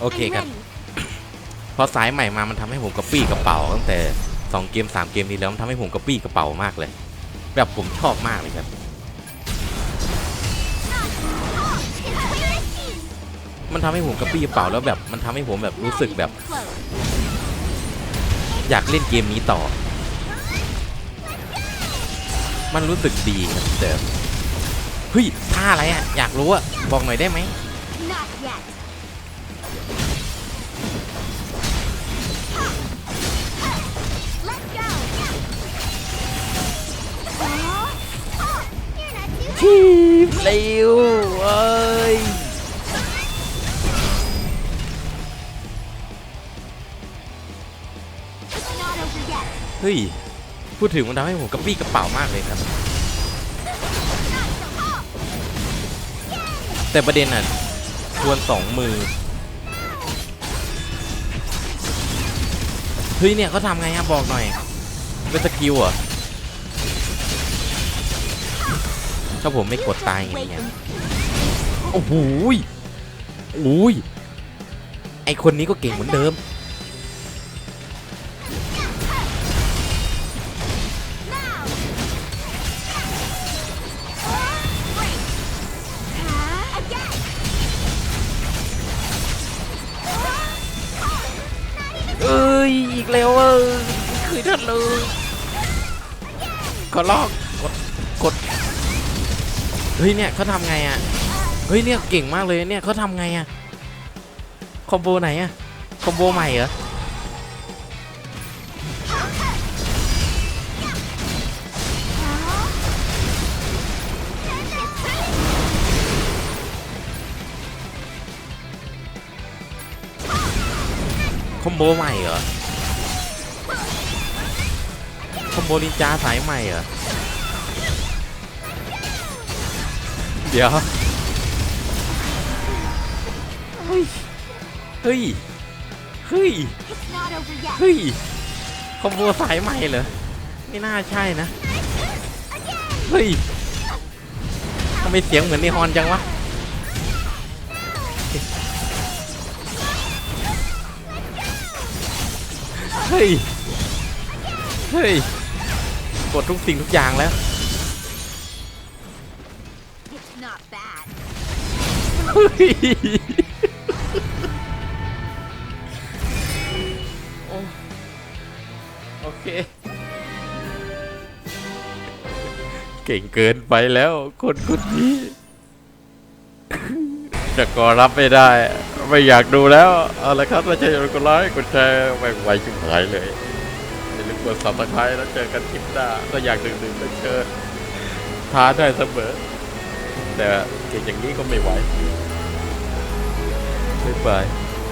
โอเคครับ พอสายใหม่มามันทำให้ผมกระปี้กระเป๋าตั้งแต่สองเกมสามเกมนี้แล้วมันทำให้ผมกระปี้กระเป๋ามากเลย แบบผมชอบมากเลยครับ มันทำให้ผมกระปี้กระเป๋าแล้วแบบมันทำให้ผมแบบรู้สึกแบบ อยากเล่นเกมนี้ต่อ มันรู้สึกดีครับเดิมเฮ้ยท่าอะไรอะอยากรู้อะบอกหน่อยได้ไหม ทีมเร็วเอ้ยเฮ้ย พูดถึงมันทำให้ผมกระปี้กระเป๋ามากเลยครับ แต่ประเด็นอะควรสองมือ เฮ้ยเนี่ยเขาทำไงอะบอกหน่อย เป็นสกิลเหรอ ถ้าผมไม่กดตายอย่าง Wait เงี้ย and โอ้โหยโอ้ยไอคนนี้ก็เก่งเหมือนเดิม now. Break. Huh? Again. Not even เอ้ย อีกแล้วเอ้ยเคยทันเลย ขอลอก กด กด เฮ้ยเนี่ยเขาทำไงอะเฮ้ยเนี่ยเก่งมากเลยเนี่ยเขาทำไงอะคอมโบไหนอะคอมโบใหม่เหรอคอมโบใหม่เหรอคอมโบนินจาสายใหม่เหรอ เดี๋ยว เฮ้ย เฮ้ย เฮ้ย เฮ้ย คอมโบสายใหม่เหรอ ไม่น่าใช่นะ เฮ้ยทำไมเสียงเหมือนในฮอนจังวะ เฮ้ย เฮ้ย กดทุกสิ่งทุกอย่างแล้ว โอ้โอเค เก่งเกินไปแล้วคนคนนี้จะกอรับไม่ได้ ไม่อยากดูแล้วเอาละครับถ้าใช่กดไลค์กดแชร์แม่งไวชิบหายเลยอย่าลืมกดซับสไครต์แล้วเจอกันคลิปหน้าก็อยากดึงๆแล้วเจอท้าได้เสมอ แต่เก่งอย่างนี้ก็ไม่ไหวบ๊ายบาย